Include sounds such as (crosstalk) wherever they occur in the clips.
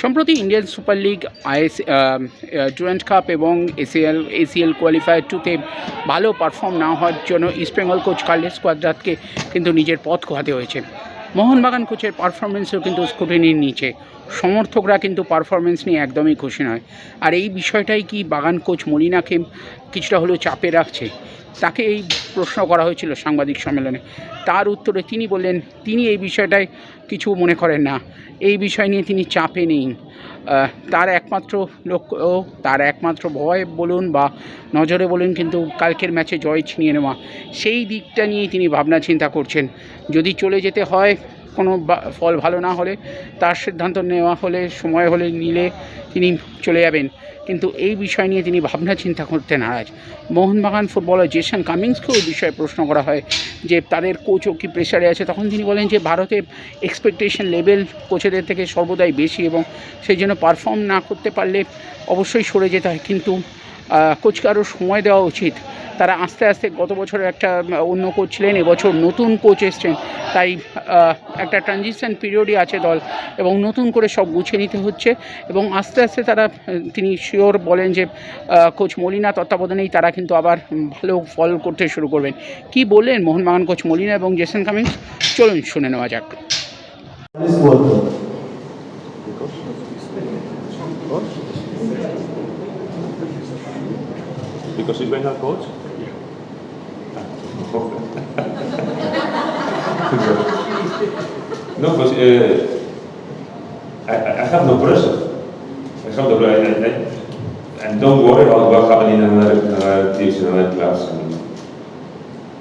সম্প্রতি Indian super league, IS Durand cup এবং ACL ACL qualifier টুতে ভালো পারফর্ম না হওয়ার জন্য ইস্টবেঙ্গল কোচ কার্লেস কোয়াদ্রাতকে কিন্তু নিজের পথ খোয়াতে হয়েছে। মোহনবাগান কোচের পারফরমেন্সও কিন্তু স্কুটিনির নিচে। সমর্থকরা কিন্তু পারফরমেন্স নিয়ে একদমই খুশি নয়। আর এই বিষয়টাই কি বাগান কোচ মলিনাকে কিছুটা হলেও চাপে রাখছে? তাকে এই প্রশ্ন করা হয়েছিল সাংবাদিক সম্মেলনে। তার উত্তরে তিনি বললেন, তিনি এই বিষয়টায় কিছু মনে করেন না। এই বিষয় নিয়ে তিনি চাপে নেই। তার একমাত্র লক্ষ্য তার একমাত্র ভয় বলুন বা নজরে বলুন কিন্তু কালকের ম্যাচে জয় ছিনিয়ে নেওয়া। সেই দিকটা নিয়েই তিনি ভাবনা চিন্তা করছেন। যদি চলে যেতে হয় কোনো ফল ভালো না হলে, তার সিদ্ধান্ত নেওয়া হলে, সময় হলে নিলে তিনি চলে যাবেন। কিন্তু এই বিষয় নিয়ে তিনি ভাবনা চিন্তা করতে নারাজ। মোহনবাগান ফুটবলার জেসন কামিংসকেও এই বিষয়ে প্রশ্ন করা হয় যে, তাদের কোচও কি প্রেশারে আছে? তখন তিনি বলেন যে, ভারতে এক্সপেকটেশন লেভেল কোচেদের থেকে সর্বদাই বেশি এবং সেই জন্য পারফর্ম না করতে পারলে অবশ্যই সরে যেতে হয়। কিন্তু কোচকে আরও সময় দেওয়া উচিত। তারা আস্তে আস্তে গত বছর একটা অন্য কোচ ছিলেন, এবছর নতুন কোচ এসছেন তাই একটা ট্রানজিশন পিরিয়ডই আছে দল এবং নতুন করে সব গুছিয়ে নিতে হচ্ছে এবং আস্তে আস্তে তারা তিনি শিওর বলেন যে কোচ মলিনা তত্ত্বাবধানেই তারা কিন্তু আবার ভালো ফল করতে শুরু করবেন কি বললেন মোহনবাগান কোচ মলিনা এবং জেসন কামিংস চলুন শুনে নেওয়া যাক. Because he's Bengal coach? No, because uh, I, I have no pressure. I have no pressure. I, and don't worry about what happened in another, another teams, in other clubs. And,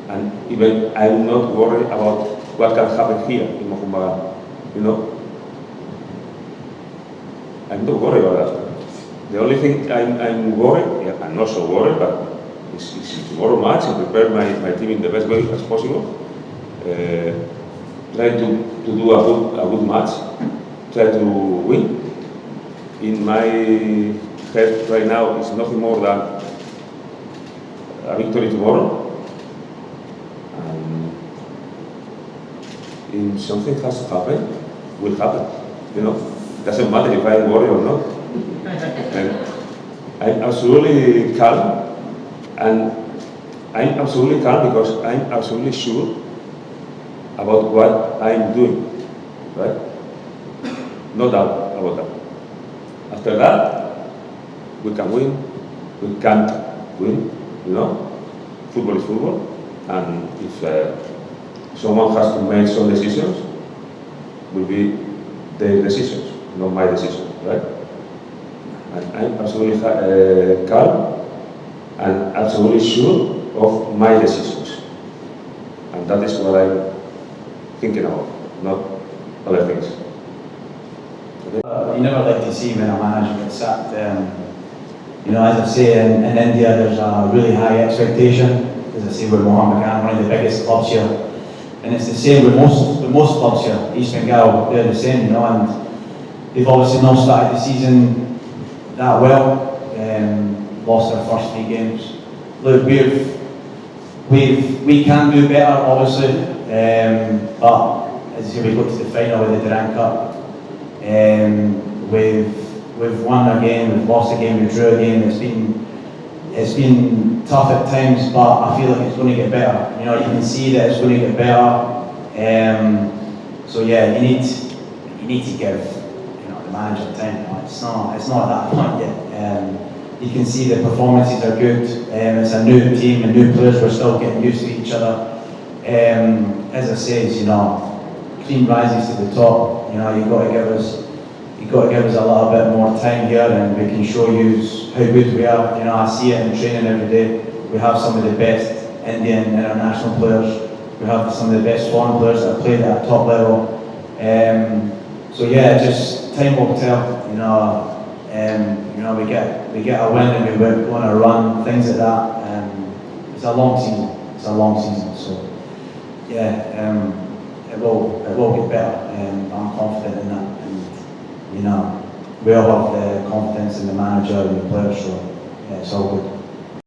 and even I'm not worried about what can happen here in Mohumbagan. You know? I'm not worried about that. The only thing I'm, I'm worried, yeah, I'm not so worried, but is, is tomorrow match and prepare my, my team in the best way as possible. Uh, try to, to do a good, a good match, try to win. In my head right now, it's nothing more than a victory tomorrow. And if something has to happen, will happen. You know, it doesn't matter if I worry or not. (laughs) I'm absolutely calm, and I'm absolutely calm because I'm absolutely sure about what I'm doing, right? No doubt about that. After that, we can win, we can't win, you know? Football is football, and if uh, someone has to make some decisions, will be their decisions, not my decisions, right? And I'm absolutely uh, calm and absolutely sure of my decisions. And that is what I'm thinking of, not other things. Uh, You never like to see when a manager gets sacked. Um, you know, as I say, in, in India there's a really high expectation. As I say, with Mohammed Khan, one of the biggest clubs here. And it's the same with most, with most clubs here. East Bengal, they're the same, you know, and they've obviously not started the season that well. Um, lost their first three games. Look, we've, we've, we can do better, obviously. Um, but as I say, we got to the final with the Durant Cup. Um, we've we've won a game, we've lost a game, we drew a game. It's been it's been tough at times, but I feel like it's going to get better. You know, you can see that it's going to get better. Um, so yeah, you need you need to give you know the manager time. You it's not it's not at that point yet. Um, you can see the performances are good. Um, it's a new team and new players. We're still getting used to each other. Um, as I said, you know, cream rises to the top. You know, you've got to give us, you've got to give us a little bit more time here, and we can show you how good we are. You know, I see it in training every day. We have some of the best Indian international players. We have some of the best foreign players that played at top level. Um, so yeah, just time will tell. You know, um, you know, we get we get a win and we on a run, things like that. Um, it's a long season. It's a long season. So yeah, um, it will it will get better. Um, I'm confident in that, and you know, we all have the confidence in the manager and the players. So yeah, it's all good.